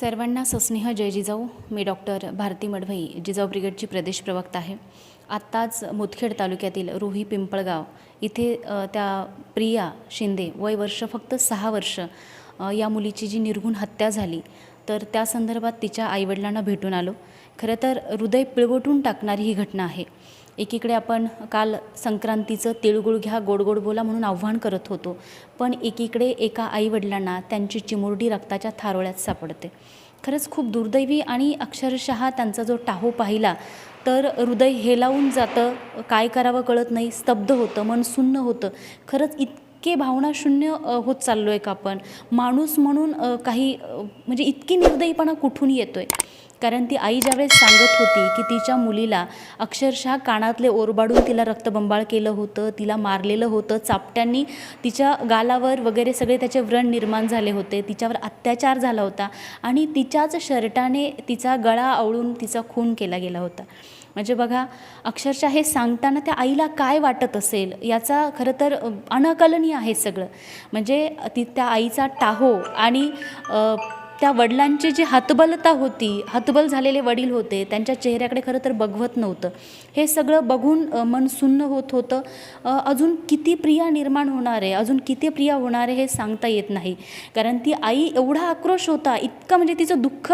सर्वांना सस्नेह जय जिजाऊ. मी डॉक्टर भारती मडवई जिजाऊ ब्रिगेडची प्रदेश प्रवक्ता आहे. आत्ताच मुदखेड तालुक्यातील रोही पिंपळगाव इथे त्या प्रिया शिंदे वय वर्ष फक्त सहा वर्ष या मुलीची जी निर्घुण हत्या झाली तर त्या संदर्भात तिच्या आईवडिलांना भेटून आलो. खरं तर हृदय पिळवटून टाकणारी ही घटना आहे. एकीकडे आपण काल संक्रांतीचं तिळगुळ घ्या गोड गोड बोला म्हणून आव्हान करत होतो. पण एकीकडे एका आईवडिलांना त्यांची चिमुरडी रक्ताच्या थारोळ्यात सापडते. खरंच खूप दुर्दैवी आणि अक्षरशः त्यांचा जो टाहो पाहिला तर हृदय हेलावून जातं काय करावं कळत नाही स्तब्ध होतं मन सुन्न होतं. खरंच इतके भावनाशून्य होत चाललो आहे का आपण? माणूस म्हणून काही म्हणजे इतकी निर्दयीपणा कुठून येतो आहे कारण ती आई ज्यावेळेस सांगत होती की तिच्या मुलीला अक्षरशः कानातले ओरबाडून तिला रक्तबंबाळ केलं होतं तिला मारलेलं होतं चापट्यांनी तिच्या गालावर वगैरे सगळे त्याचे व्रण निर्माण झाले होते तिच्यावर अत्याचार झाला होता आणि तिच्याच शर्टाने तिचा गळा आवळून तिचा खून केला गेला होता. म्हणजे बघा अक्षरशः हे सांगताना त्या आईला काय वाटत असेल याचा खरं तर अनकलनीय अनाकलनीय आहे सगळं. म्हणजे ती त्या आईचा टाहो आणि त्या वडिलांची जी हतबलता होती हतबल झालेले वडील होते त्यांच्या चेहऱ्याकडे खरं तर बघवत नव्हतं. हे सगळं बघून मन सुन्न होत होतं. अजून किती प्रिया निर्माण होणार आहे अजून किती प्रिया होणार आहे हे सांगता येत नाही. कारण ती आई एवढा आक्रोश होता इतकं म्हणजे तिचं दुःख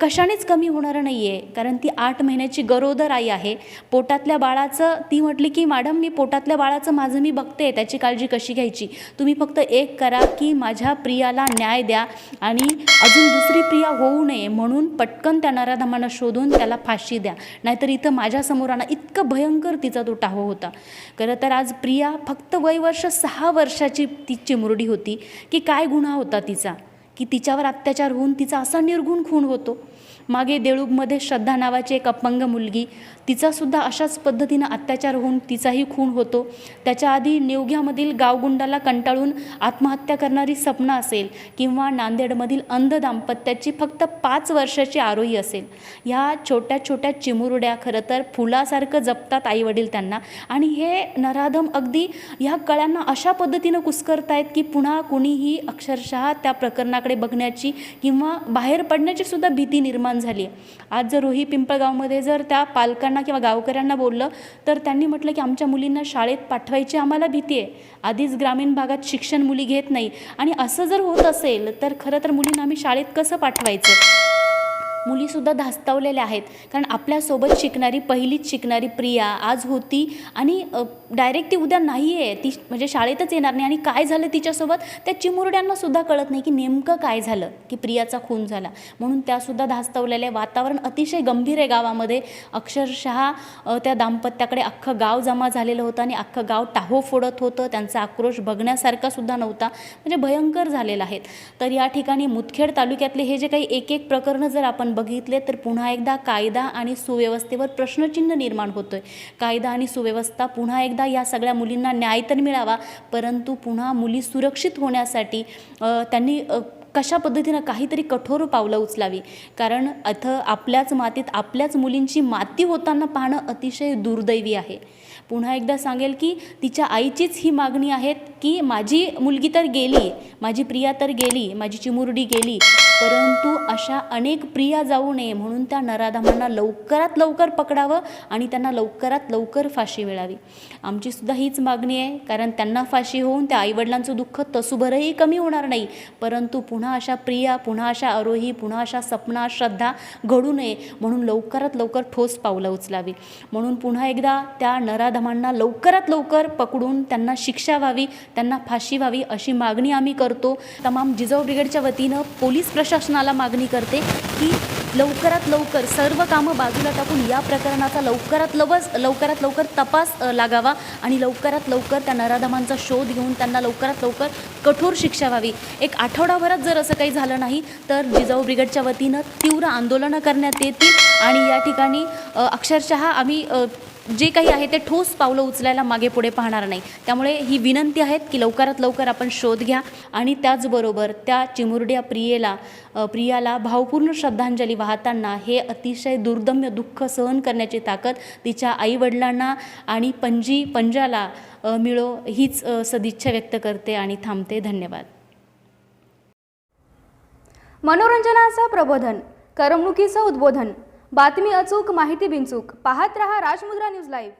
कशानेच कमी होणारं नाही आहे कारण ती आठ महिन्याची गरोदर आई आहे. पोटातल्या बाळाचं ती म्हटली की मॅडम मी पोटातल्या बाळाचं माझं मी बघते त्याची काळजी कशी घ्यायची? तुम्ही फक्त एक करा की माझ्या प्रियाला न्याय द्या आणि अजून दुसरी प्रिया होऊ नये म्हणून पटकन त्या नराधमांना शोधून त्याला फाशी द्या. नाहीतर इथं माझ्यासमोर आणा. इतकं भयंकर तिचा तो टाहो होता. खरं तर आज प्रिया फक्त वय वर्ष सहा वर्षाची ती चिमुरडी होती. की काय गुन्हा होता तिचा? की तिच्यावर अत्याचार होऊन तिचा असा निर्गुण खून होतो? मागे देळूबमध्ये श्रद्धा नावाची एक अपंग मुलगी तिचासुद्धा अशाच पद्धतीनं अत्याचार होऊन तिचाही खून होतो. त्याच्या आधी नेवघ्यामधील गावगुंडाला कंटाळून आत्महत्या करणारी सपना असेल किंवा नांदेडमधील अंध दाम्पत्याची फक्त पाच वर्षाची आरोही असेल. ह्या छोट्या छोट्या चिमुरड्या खरं तर फुलासारखं जपतात आईवडील त्यांना. आणि हे नराधम अगदी ह्या कळ्यांना अशा पद्धतीनं कुस्करतायत की पुन्हा कुणीही अक्षरशः त्या प्रकरणाकडे बघण्याची किंवा बाहेर पडण्याची सुद्धा भीती निर्माण झाली आहे आज जर रोही पिंपळगावमध्ये जर त्या पालकांना किंवा गावकऱ्यांना बोललं तर त्यांनी म्हटलं की आमच्या मुलींना शाळेत पाठवायची आम्हाला भीती आहे. आधीच ग्रामीण भागात शिक्षण मुली घेत नाही. आणि असं जर होत असेल तर खरं तर मुलींना आम्ही शाळेत कसं पाठवायचं? मुलीसुद्धा धास्तावलेल्या आहेत. कारण आपल्यासोबत शिकणारी पहिलीच शिकणारी प्रिया आज होती आणि डायरेक्ट ती उद्या नाही आहे ती म्हणजे शाळेतच येणार नाही आणि काय झालं तिच्यासोबत? त्या चिमुरड्यांनासुद्धा कळत नाही की नेमकं काय झालं की प्रियाचा खून झाला. म्हणून त्यासुद्धा धास्तावलेल्या आहे. वातावरण अतिशय गंभीर आहे गावामध्ये. अक्षरशः त्या दाम्पत्याकडे अख्खं गाव जमा झालेलं होतं आणि अख्खं गाव टाहो फोडत होतं. त्यांचा आक्रोश बघण्यासारखा सुद्धा नव्हता. म्हणजे भयंकर झालेला आहेत तर या ठिकाणी मुदखेड तालुक्यातले हे जे काही एक एक प्रकरणं जर आपण बघितले तर पुन्हा एकदा कायदा आणि सुव्यवस्थेवर प्रश्नचिन्ह निर्माण होतोय. कायदा आणि सुव्यवस्था पुन्हा एकदा या सगळ्या मुलींना न्याय तर मिळावा परंतु पुन्हा मुली सुरक्षित होण्यासाठी त्यांनी कशा पद्धतीनं काहीतरी कठोर पावलं उचलावी? कारण अथं आपल्याच मातीत आपल्याच मुलींची माती होताना पाहणं अतिशय दुर्दैवी आहे. पुन्हा एकदा सांगेल की तिच्या आईचीच ही मागणी आहे की माझी मुलगी तर गेली माझी प्रिया तर गेली माझी चिमुरडी गेली परंतु अशा अनेक प्रिया जाऊ नये म्हणून त्या नराधमांना लवकरात लवकर पकडावं आणि त्यांना लवकरात लवकर फाशी मिळावी. आमची सुद्धा हीच मागणी आहे कारण त्यांना फाशी होऊन त्या आईवडिलांचं दुःख तसुभरही कमी होणार नाही. परंतु पुन्हा अशा प्रिया पुन्हा अशा आरोही पुन्हा अशा सपना श्रद्धा घडू नये म्हणून लवकरात लवकर ठोस पावलं उचलावी. म्हणून पुन्हा एकदा त्या नराधमांना लवकरात लवकर पकडून त्यांना शिक्षा व्हावी त्यांना फाशी व्हावी अशी मागणी आम्ही करतो. तमाम जिजाऊ ब्रिगेडच्या वतीनं पोलीस प्रशासनाला मागणी करते की लवकरात लवकर सर्व कामं बाजूला टाकून या प्रकरणाचा लवकरात लवच लवकरात लवकर तपास लागावा आणि लवकरात लवकर त्या नराधमांचा शोध घेऊन त्यांना लवकरात लवकर कठोर शिक्षा व्हावी. एक आठवडाभरात जर असं काही झालं नाही तर जिजाऊ ब्रिगेडच्या वतीनं तीव्र आंदोलनं करण्यात येतील आणि या ठिकाणी अक्षरशः आम्ही जे काही आहे ते ठोस पावलं उचलायला मागे पुढे पाहणार नाही. त्यामुळे ही विनंती आहेत की लवकरात लवकर आपण शोध घ्या आणि त्याचबरोबर त्या चिमुरड्या प्रियेला प्रियाला भावपूर्ण श्रद्धांजली वाहताना हे अतिशय दुर्दम्य दुःख सहन करण्याची ताकद तिच्या आईवडिलांना आणि पणजी पंजाला मिळो हीच सदिच्छा व्यक्त करते आणि थांबते. धन्यवाद. मनोरंजनाचं प्रबोधन करमणुकीचं उद्बोधन. बातमी अचूक माहिती बिनचूक. पाहत रहा राजमुद्रा न्यूज लाईव्ह